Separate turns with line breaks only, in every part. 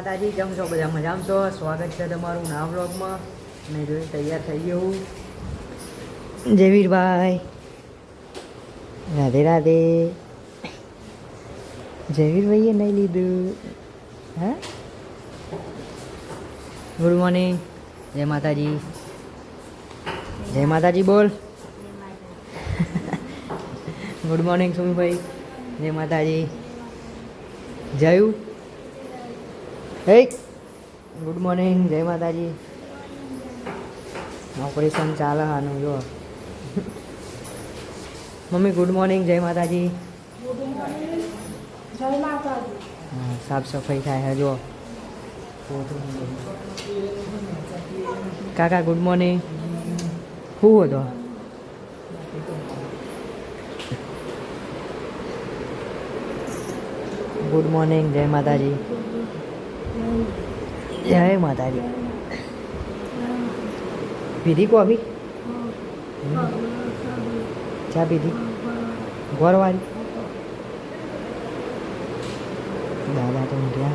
માતાજી, કેમ છો? બધા મજામાં? છો સ્વાગત છે તમારું ના બ્લોગમાં મેં જોઈ, તૈયાર થઈ ગયું જયવીરભાઈ. રાધે રાધે. જયવીરભાઈએ નહીં લીધું. હા? Good morning. જય માતાજી. જય માતાજી, બોલ. ગુડ મોર્નિંગ સુમીભાઈ જય માતાજી. જયું? હે ગુડ મોર્નિંગ જય માતાજી ઓપરેશન ચાલે આનું જો મમ્મી ગુડ મોર્નિંગ જય માતાજી સાફ સફાઈ થાય છે જો કાકા ગુડ મોર્નિંગ શું હતો ગુડ મોર્નિંગ જય માતાજી જય માતાજી. પીધી કોફી? ચા પીધી? ગોરવાળી? દાદા તો ઊંઘ્યા.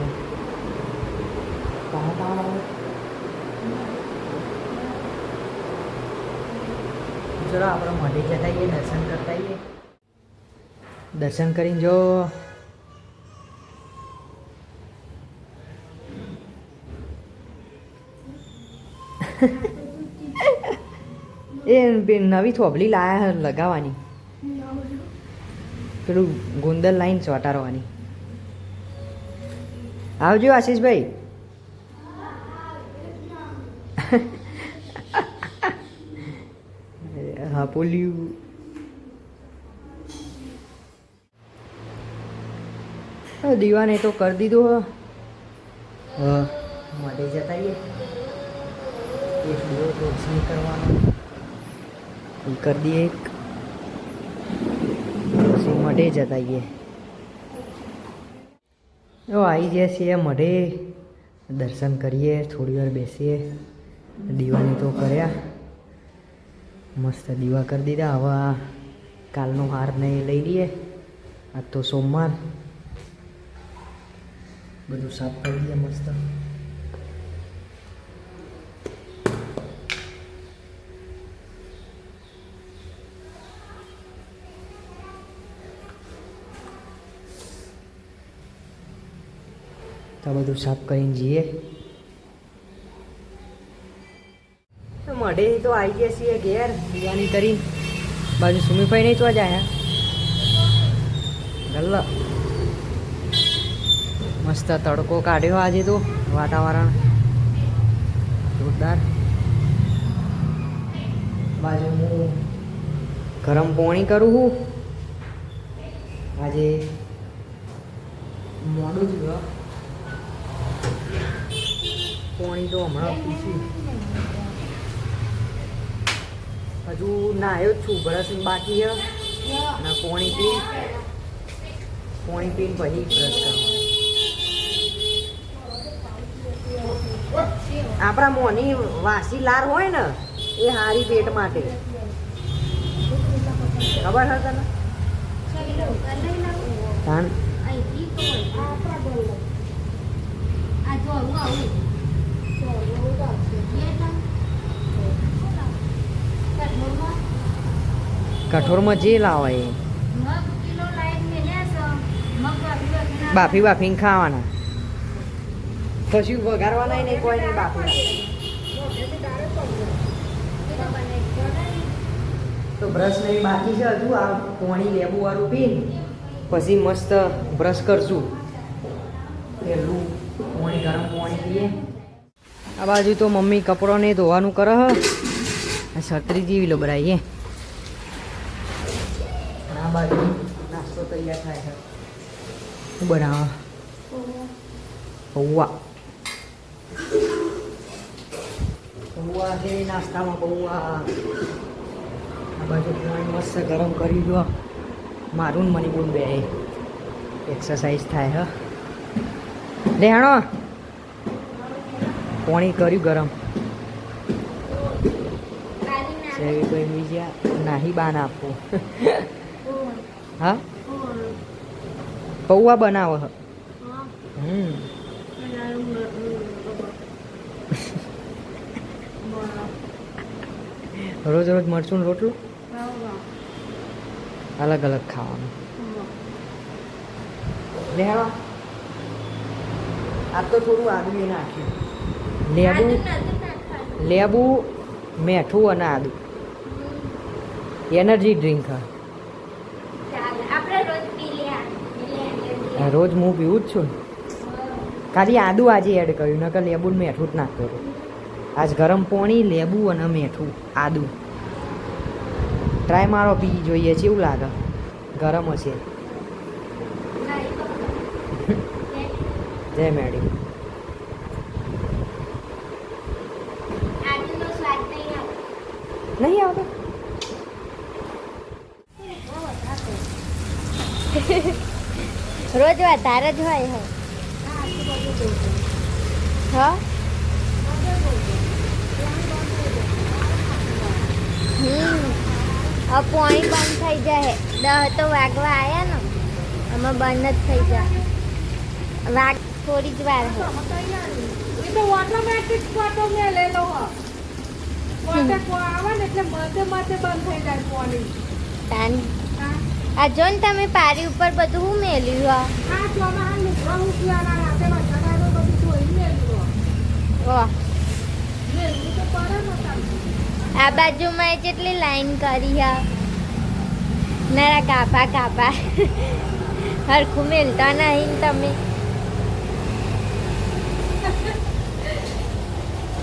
ચલો, આપણે મોઢે જતા આવીએ, દર્શન કરતા દર્શન કરીને જો એ પે- નવી થોભલી લાયા લગાવવાની. પેલું ગુંદર લાઈન ચોંટાડવાની આવજો આશીષભાઈ. હા પોલ્યું દીવાને તો કરી દીધો હ. માટે જતા આવીએ એક દીવો કરવાનો કરી દઈએ એક. પછી મઢે જતા આવીએ. તો આવી જાય છીએ મઢે. દર્શન કરીએ, થોડી વાર બેસીએ. દીવાની તો કર્યા. મસ્ત દીવા કરી દીધા. હવે કાલનો હાર ને લઈ લઈએ. આજ તો સોમવાર. બધું સાફ કરી દઈએ મસ્ત. તો બધું સાફ કરીને જઈએ. તો મઢે તો આવી ગયા છીએ ઘેર બિરયાની કરી બાજુ સુમીભાઈ નહીં તો જાય ગલ્લા. મસ્ત તડકો કાઢ્યો આજે તો, વાતાવરણ. જોરદાર. બાજુ હું ગરમ પોણી કરું છું. આજે મોડું જ ગયો પોણી તો હમણાં પીશું હજુ નાયો જ છું બ્રશ બાકી છે. અને પોણી પી પોણી પીને પછી બ્રશ કરવાનું. આપણા મોની વાસી લાર હોય ને, એ હારી પેટ માટે. ખબર છે તને? તાન કઠોરમાં જે લાવે એ. બાફી બાફીને ખાવાના. કશું વઘારવાના નહીં કોઈ નહીં બાફી. તો બ્રશ નહીં બાકી છે હજુ. આ પોણી લેબુ વાળું પીને. પછી મસ્ત બ્રશ કરશું. પહેલું પોણી ગરમ પોણી પીએ. આ બાજુ તો મમ્મી કપડોને ધોવાનું કરે હ ત્રીજી છત્રી જેવી લો બરાઈએ અને આ બાજુ નાસ્તો તૈયાર થાય છે. શું બનાવે. પૌવા. પૌવા છે નાસ્તામાં પૌવા. આ બાજુ પાણી મસ્ત ગરમ કરી દો. મારું ને મની બોલ બે એક્સરસાઇઝ થાય હ. લેહાણો પાણી કર્યું ગરમ. સેવી કોઈ ગયા નાહી બાન આપવું હા પૌવા બનાવો હમ રોજ રોજ મરચું રોટલું અલગ અલગ ખાવાનું લેવા આ તો થોડું આદુ નાખ્યું લેબુ લેબુ મેઠું અને આદુ એનર્જી ડ્રિંક હા.
રોજ
હું પીવું જ છું ને. ખાલી આદુ આજે એડ કર્યું નકર લેબુ મેઠું જ નાખતો હતો આજ ગરમ પોણી લેબુ અને મેઠું આદુ. ટ્રાય મારો પી જોઈએ છે એવું લાગે? ગરમ હશે. જય મેડી
નહીં
આવતો?
રોજ વધારે જ હોય હે હા? હમ પોણી બંધ થઈ જાય. દહ તો વાગવા આવ્યા ને આમાં બંધ જ થઈ જાય. વાગ થોડી જ વાર હે
એ તો ઓટોમેટિક ફોટો મેલેલો હ. આવે ને એટલે મધે મધે બંધ થઈ જાય
પોણી. આ જો ને તમે પારી ઉપર બધું મેલ્યું હા.
આ તો અમારા લુગડા વાહ
આ બાજુમાં કેટલી લાઈન કરી હા? મારા કાપા કાપા. હરખું મેલતા નહીં તમે.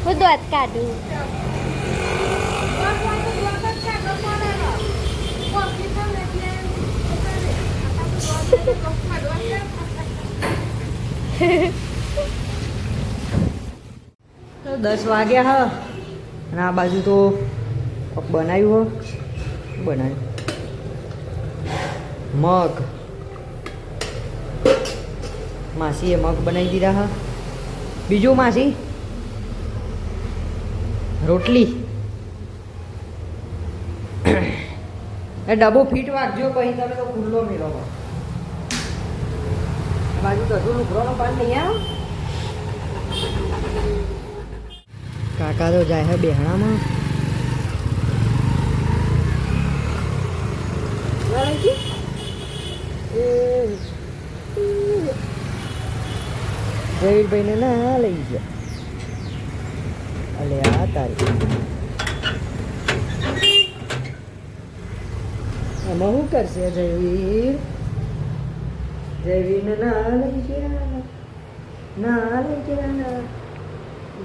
હું દોત કાઢું.
દસ વાગ્યા હા. અને આ બાજુ તો બનાવ્યું હો. બનાવ્યું. મગ. માસીએ મગ બનાવી દીધા હા. બીજું માસી? રોટલી. એ ડબ્બો ફીટ વાગજો, પછી તમે તો ખુલ્લો મેળવો આ બાજુ તો હજુ લુકડોનો પાન નહીં આવ્યો કાકા તો જાય હે બેહણામાં. જયવીરભાઈને ના લઈ ગયા. અલે આ તારી. આમાં શું કરશે જયવીર? જયવીરને ના લઈ ગયા ના લઈ ગયા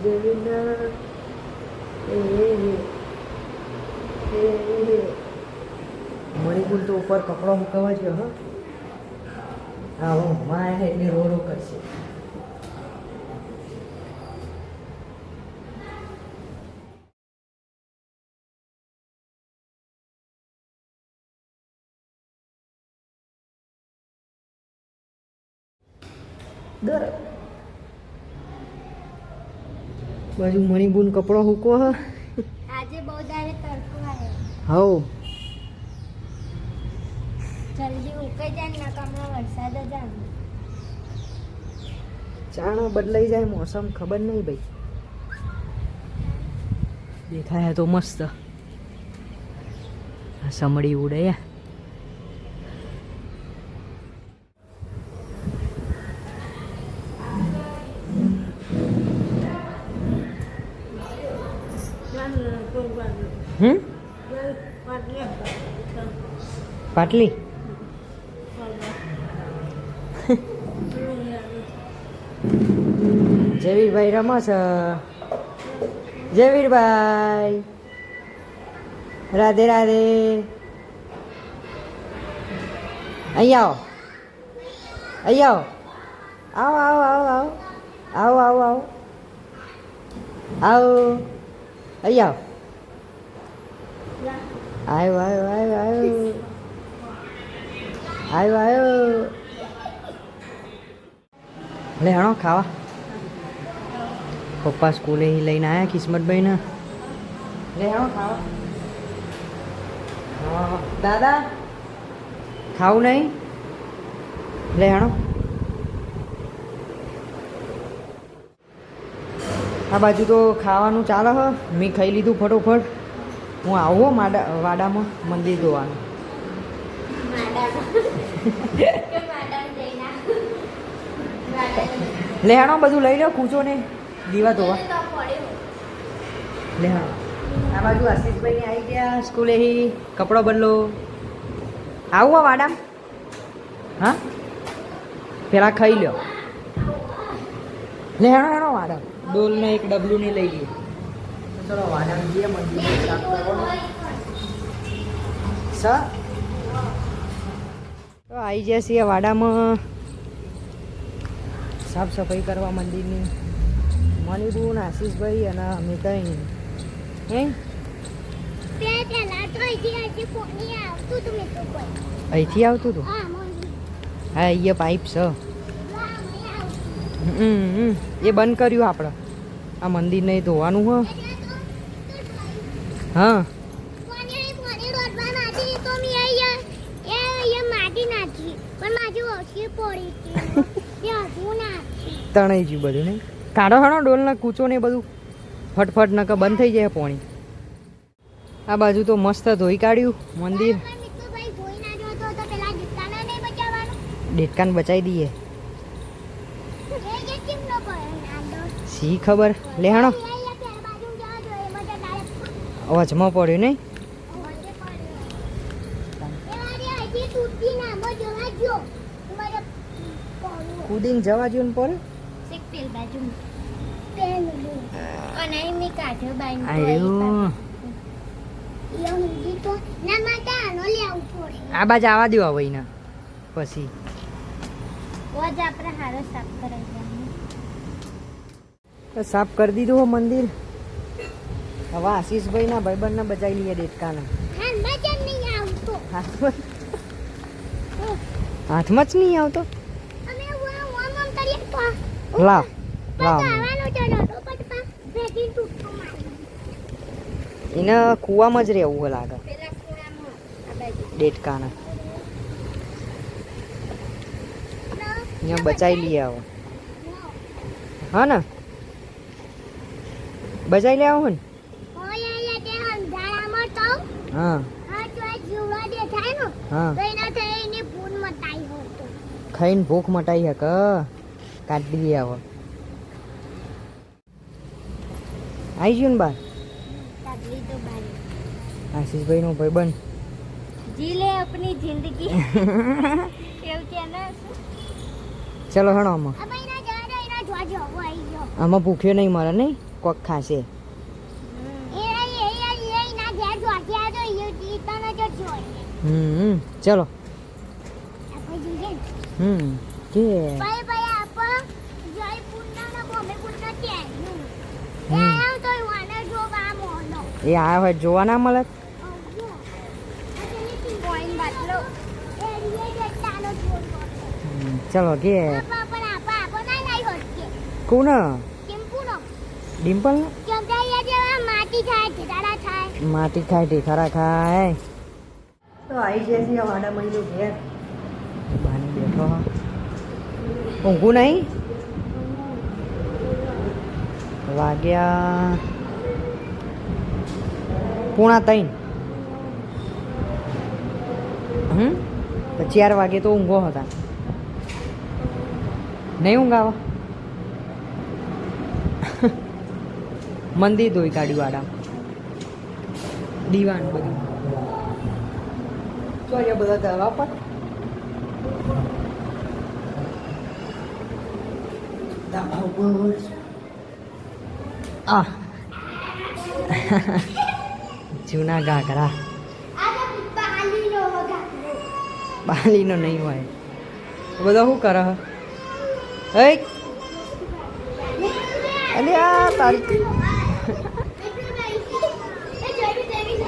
જવીન મણિપુર તો ઉપર કપડો મુકાવા છે હા હા. હું માયા એટલે રો રો કરશે દર. બાજુ મણીબુન કપડો હૂકો હ.
આજે બહુ દારે તડકો આવ્યો
હવ.
જલ્દી ઉકાઈ જાય ને કમળા વરસાદ જ આવે.
ચાણા બદલાઈ જાય મોસમ ખબર નહીં ભાઈ. દેખાય તો મસ્ત. સમડી ઉડે યા. હમ પાટલી? જયવીરભાઈ રમો છો જયવીરભાઈ રાધે રાધે. અહીંયા આવો. અહીંયા આવો. આવો આવો આવો આવો. આવો આવો આવો. અહીંયા આવો. આવ્યો આવ્યો આવ્યો આવ્યો આવ્યો લે, હણો, ખાવા. પપ્પા સ્કૂલે લઈને આવ્યા કિસ્મતભાઈને. લે, હણો, ખાવા. દાદા, ખાવું નહીં? લે, હણો. આ બાજુ તો ખાવાનું ચાલે હ. મેં ખાઈ લીધું ફટોફટ. હું આવું માડા વાડામાં મંદિર જોવાનું. લેહાણો બધું લઈ લો કૂચો ને. દીવા ધોવા. લેહાણો. આ બાજુ આશીષભાઈ આવી ગયા, સ્કૂલે કપડો બદલો. આવું આ વાડા? હા? પેલા ખાઈ લ્યો. લેહાણો, હેણો વાડા. ડોલ ને એક ડબલું ને લઈ લઈએ ચલો વાડા જઈએ સર તો આવી ગયા છીએ વાડામાં. સાફ સફાઈ કરવા મંદિરની. મણિબુન આશીષભાઈ અને અમે કઈ હે? અહીંથી આવતું હતું હા અહીંયા પાઇપ છે. એ બંધ કર્યું આપણે આ મંદિરને ધોવાનું હ. હા. તણાઈ ગયું બધું નહીં? કાઢો હણો ડોલના કૂચો ને બધું. ફટફટ નકર બંધ થઈ જાય પોણી. આ બાજુ તો મસ્ત ધોઈ કાઢ્યું મંદિર. ડેટકાન બચાવી દઈએ. સી ખબર? લેહાણો અવાજમાં પડ્યું નહીં? કુદીન જવા જો ને પડે. આર્યું આ બાજુ આવવા દો હવે એને પછી.
આપણે હારો સાફ કરાવી
તો સાફ કરી દીધું હો મંદિર. હવે આશીષભાઈ ના ભાઈબંધને બચાવી લઈએ ડેટકાને. હાથમાં? જ નહીં આવતો? લાવ લાવ. એને કૂવામાં જ રહેવું લાગે. ડેટકાને અહીંયા બચાવી લઈએ આવો. હા ને? બચાવી લે આવો ને. હા. ખાઈને ભૂખ મટાઈ હક. કાઢી હવે આવી ગયું ને બાર? આશીષભાઈ નો ભાઈબંધ
જી લે આપની જિંદગી. એવું કે ને?
ચલો હણો આમાં.
ભાઈ આવી
આમાં ભૂખ્યો નહીં મારે નહીં? કોક ખાશે. હમ. ચલો. હમ કે
ભાઈ ભાઈ આપ જય પુન્ના ના બોમે પુન્ના ત્યાંનું
હમ.
એ તો વાને જો બા મોનો
એ આ હોય જોવા ના મળે? ચલો કે કોણ? ડિમ્પલ
માટી
ખાય ઢેખરા ખાય. તો આવી જાય છે વાડા મહિનો ઘેર. બાની બેઠો ઊંઘું નહીં? વાગ્યા. પૂણા ત્રણ હમ? તો ચાર વાગે તો ઊંઘો હતા. નહીં ઊંઘ આવે મંદિર ધોઈ કાઢ્યું આડા. દીવાન બધું. ચોર્યા બધા દવા પર. આ. જૂના ઘાઘરા બાલીનો નહીં હોય. બધો શું કરે? અલે આ તારી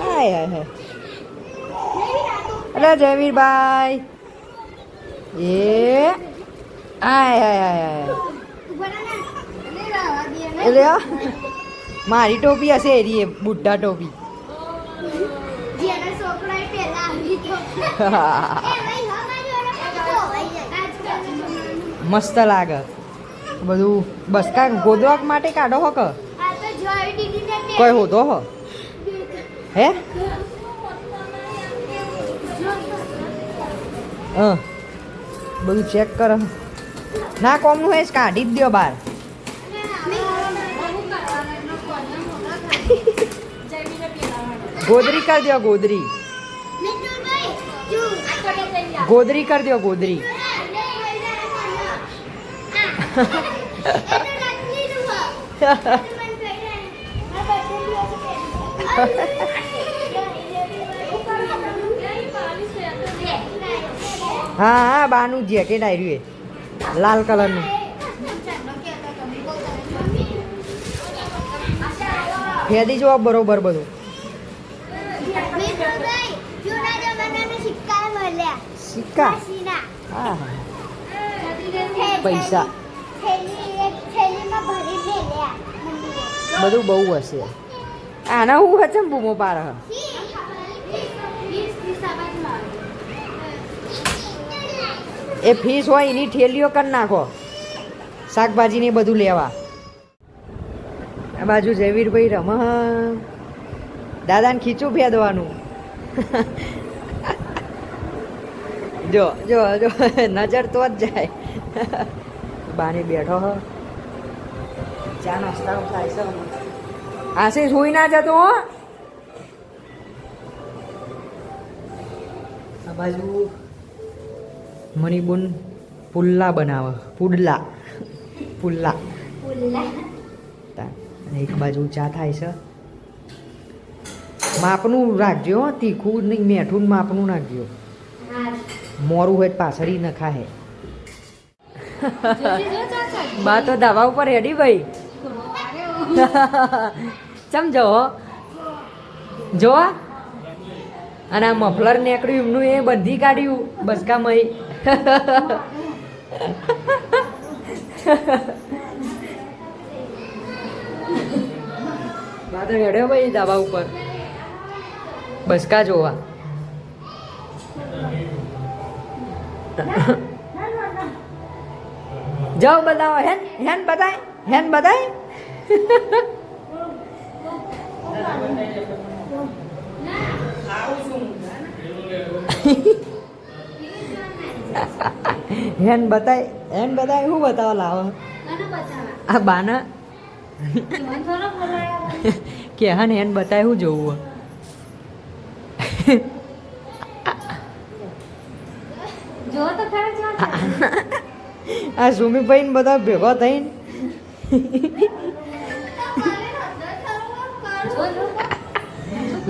હાય હાય અલે જયવીરભાઈ. એ આય હાય હાય એટલે આ મારી ટોપી હશે એરી એ બુઢા ટોપી
જેના છોકરાએ પહેલા આવી તો એ ભાઈ હમારી ઓળખ
મસ્ત લાગે. બધું બસ કા ગોદવાક માટે કાઢો હક કોઈ હોતો હો? હે? હા. બધું ચેક કર. ના, કોમનું હે કાઢી જ દો બાર. ગોદરી કરી દો ગોદરી. ગોદરી કરી દ્યો ગોદરી. હા હા, બાનું જેકેટ આવ્યું એ. લાલ કલરનું. ફેદી જો બરોબર બધું. હા. હા પૈસા.
થેલી એક થેલીમાં ભરીને લ્યા મંદિરે.
બધું બહુ હશે. આના હું હચમ બૂમો પાર હ એ ફીસ હોય એની ઠેલીઓ કરી નાખો. શાકભાજી ને બધું લેવા. આ બાજુ જયવીરભાઈ રમ દાદાને ખીચું ફેદવાનું જો જો જો નજર તો જ જાય. બાને બેઠો હો. ચા નાસ્તા થાય છે આશી સુઈ ના જતો હો? આ બાજુ મણિબુન પુલ્લા બનાવે. પુડલા. પુલ્લા. અને એક બાજુ ચા થાય છે. માપનું રાખજો તીખું નહીં મેઠું માપનું નાખજો મોરું હોય પાછળી નખા હે બા તો દાવા ઉપર હેડી ભાઈ. સમજો જો અને આ મફલર નીકળ્યું એમનું એ બંધી કાઢ્યું બસકામય બા તો હેડ્યો ભાઈ દાવા ઉપર. બસકા જોવા. જાઓ બતાવો હેન હેન બતાય હેન બતાય હેન બતાય હેન બતાય શું બતાવો લાવો? આ બાના? કે હન હેન બતાય શું જોવું
જો તો ખરા જો
આ સુમીભાઈ ને બધા ભેગો થઈને.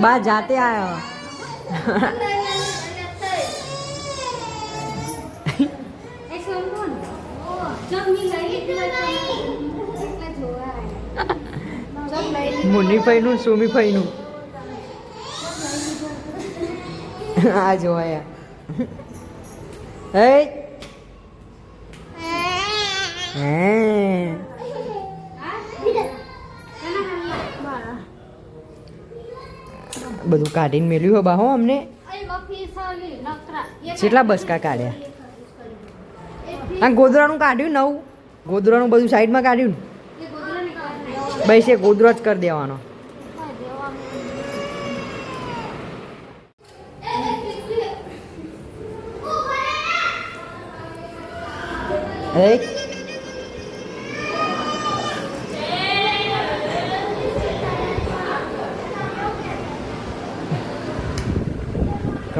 બા જાતે આવ્યો મુન્નીભાઈ નું સુમીભાઈ નું આ જોવાયા. હે? બધું કાઢીને મેલ્યું હો બાહો અમને. કેટલા બસકા કાઢ્યા? આ ગોદરાનું કાઢ્યું નવું. ગોદરાનું બધું સાઈડમાં કાઢ્યું ને? એ ગોદરો જ કરી દેવાનો. હે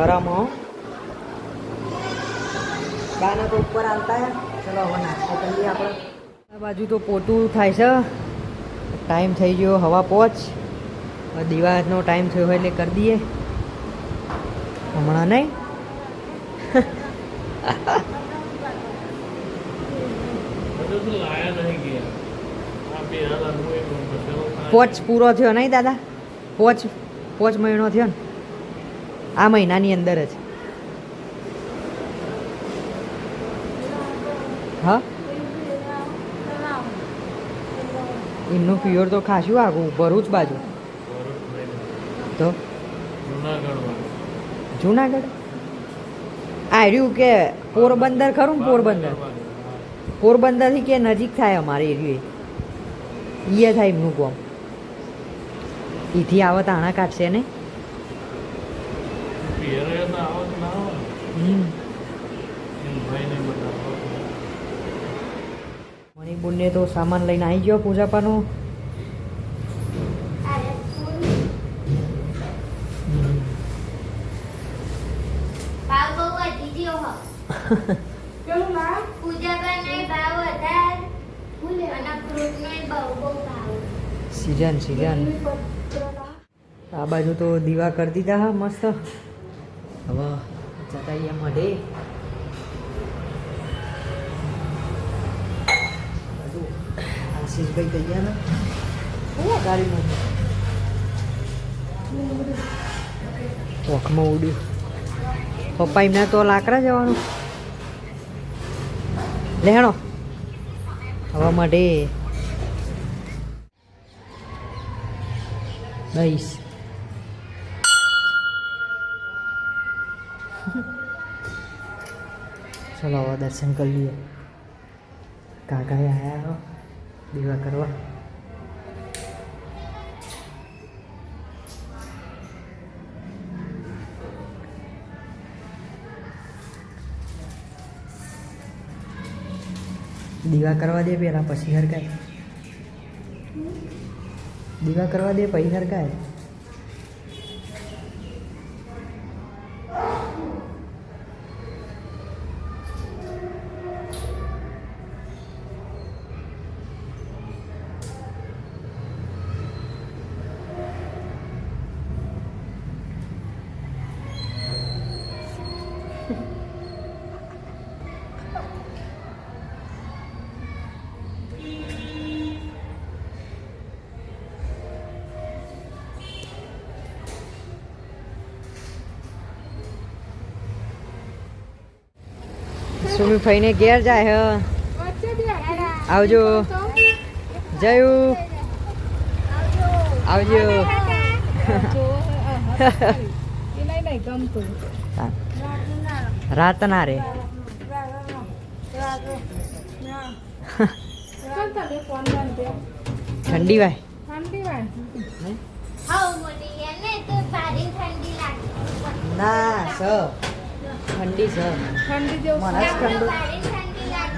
ગરમ હો તો ઉપર આવતા ચલો હવે નાસ્તો કરીએ આપણે. આ બાજુ તો પોતું થાય છે. ટાઈમ થઈ ગયો હવા પહોંચ દિવાળીનો ટાઈમ થયો હોય એટલે કરી દઈએ. હમણાં નહીં. પોચ પૂરો થયો નહીં દાદા? પોચ પોચ મહિનો થયો ને? આ મહિનાની અંદર જ. હા? એમનું પ્યોર તો ખાસું આગું, ભરૂચ બાજુ. તો? જુનાગઢ. આર્યું કે પોરબંદર ખરું પોરબંદર? પોરબંદરથી કે નજીક થાય અમારે એરિયે એ. થાય એમનું કોમ એથી આવત આણા કાઢશે ને?
પિયરે ના આવત ના આવે બધા
તો સામાન લઈને આવી ગયો પૂજાપાનો
પૂજા પાનો
સિઝન સિઝન આ બાજુ તો દીવા કરી દીધા હા મસ્ત. બાજુ આશીષભાઈ તૈયાર ગાડીમાં ચોકમાં ઉડ્યું પપ્પા એમને તો લાકડા જવાનું લેણો હવા માટે દઈશ ચલો હવે દર્શન કરી લઈએ. કાકાએ આવ્યા હો, દીવા કરવા. દીવા કરવા દે પેલા, પછી હરકાય. દીવા કરવા દે, પછી હરકાય. સુમી ફઈને ઘેર જાય હ. આવજો. જયું. આવજો.
જો, આહા, એ નહીં નહીં ગમતું
રાત ના રે. ઠંડી વાય ના સ. ઠંડી છે.
ઠંડી જેવું
મને ઠંડુ.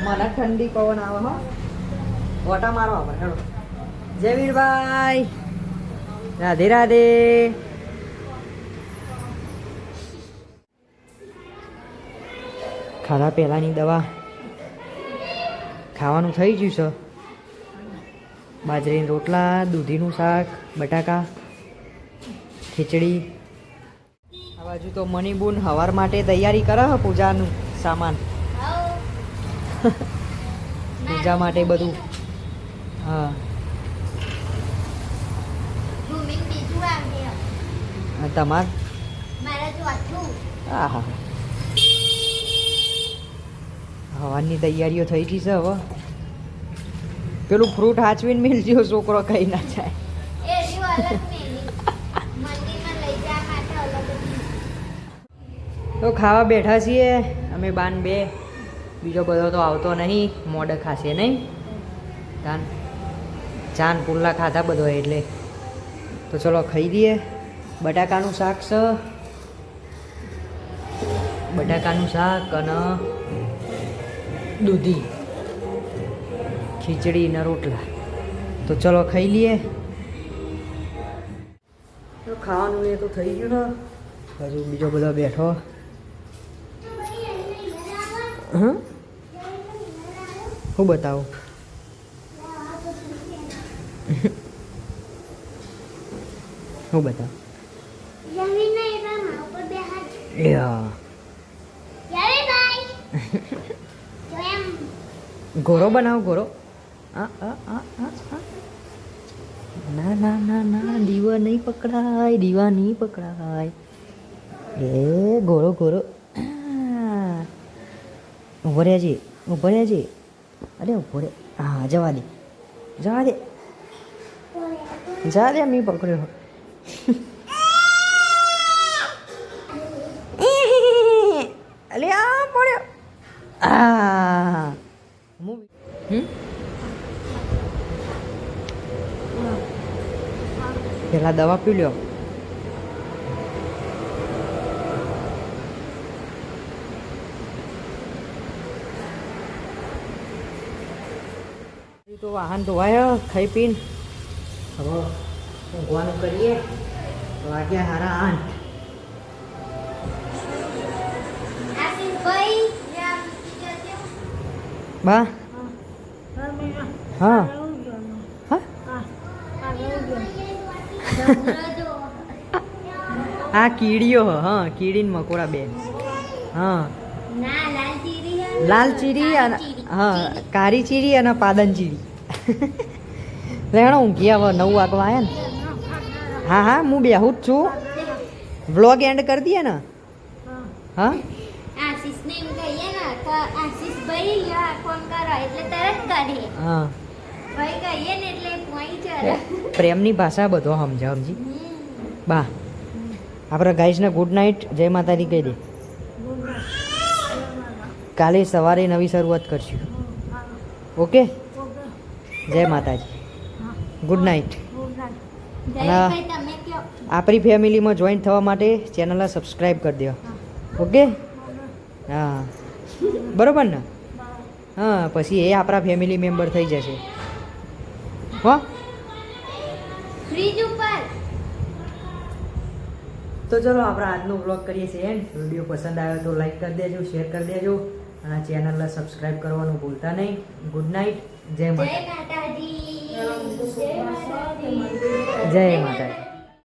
મને ઠંડી પવન આવે હો. ઓટા મારો આવે હેડો. જય વીરભાઈ. રાધે રાધે. ખાધા પહેલાંની દવા. ખાવાનું થઈ ગયું છે. બાજરીના રોટલા દૂધીનું શાક બટાકા ખીચડી. આ બાજુ તો મણીબુન હવાર માટે તૈયારી કરે છે પૂજાનું સામાન. પૂજા માટે બધું. હા. તમાર?
હા
હા હવાની તૈયારીઓ થઈ ગઈ છે હવે. પેલું ફ્રૂટ હાચવીને મેળજો છોકરો કઈ ના જાય
એ રહ્યું અલગ મેલી મંદિરમાં લઈ જવા માટે અલગ જ
તો ખાવા બેઠા છીએ. અમે બાન બે. બીજો બધો તો આવતો નહીં. મોડે ખાશે નહીં. તાન ચાન પુલ્લા ખાધા બધો એટલે. તો ચલો ખાઈ દઈએ. બટાકાનું શાક છે બટાકાનું શાક અને દૂધી. ખીચડી ને રોટલા. તો ચલો ખાઈ લઈએ. તો ખાવાનું એ તો થઈ ગયું ને. હજુ બીજો બધો બેઠો. હા? હું બતાવું? હું બતાવ? ઘોરો બનાવો ઘોરો. ના ના ના ના, દીવા નહીં પકડાય, દીવા નહીં પકડાય. એ ઘોરો ઘોરો. ઊભો રહેજે ઊભો રહેજે અરે ઊભો રે હા, જવા દે જવા દે જા દે મી પકડ્યો. અલે, આ પડ્યો. આ, મૂવી. હમ? પેલા દવા પી લ્યો. તો વાહન ધોવાયો ખાઈ પીને. હવે ઊંઘવાનું કરીએ. વાગ્યા હારા આઠ. બા? હા. હા? આ કીડીઓ હ, હા કીડી ને મકોડા બે. હા.
ના લાલ ચીરી હે.
લાલ ચીરી અને હા. કારી ચીરી અને પાદન ચીરી. લેણો ઊંઘી હવે નવ વાગવા આવ્યા ને. હા હા હું બેહું જ છું. વ્લોગ એન્ડ કરી દઈએ ને? હા. હા. પ્રેમની ભાષા બધો સમજે? સમજી બા આપણે ગાઈઝને ગુડ નાઇટ જય માતાજી કહી દે. કાલે સવારે નવી શરૂઆત કરશું. ઓકે જય માતાજી. ગુડ નાઇટ આપણી ફેમિલીમાં જોઈન થવા માટે ચેનલને સબસ્ક્રાઈબ કરી દો ઓકે? હા. બરાબર ને? હા પછી એ આપણા ફેમિલી મેમ્બર થઈ જશે. હો? તો ચલો આપણે આજનો બ્લોગ કરીએ છીએ એન્ડ. વીડિયો પસંદ આવ્યો તો લાઈક કરી દેજો શેર કરી દેજો. અને ચેનલને સબસ્ક્રાઈબ કરવાનું ભૂલતા નહીં. ગુડ નાઇટ
જય
માતા
માતાજી. જય માતાજી.
જય માતાજી.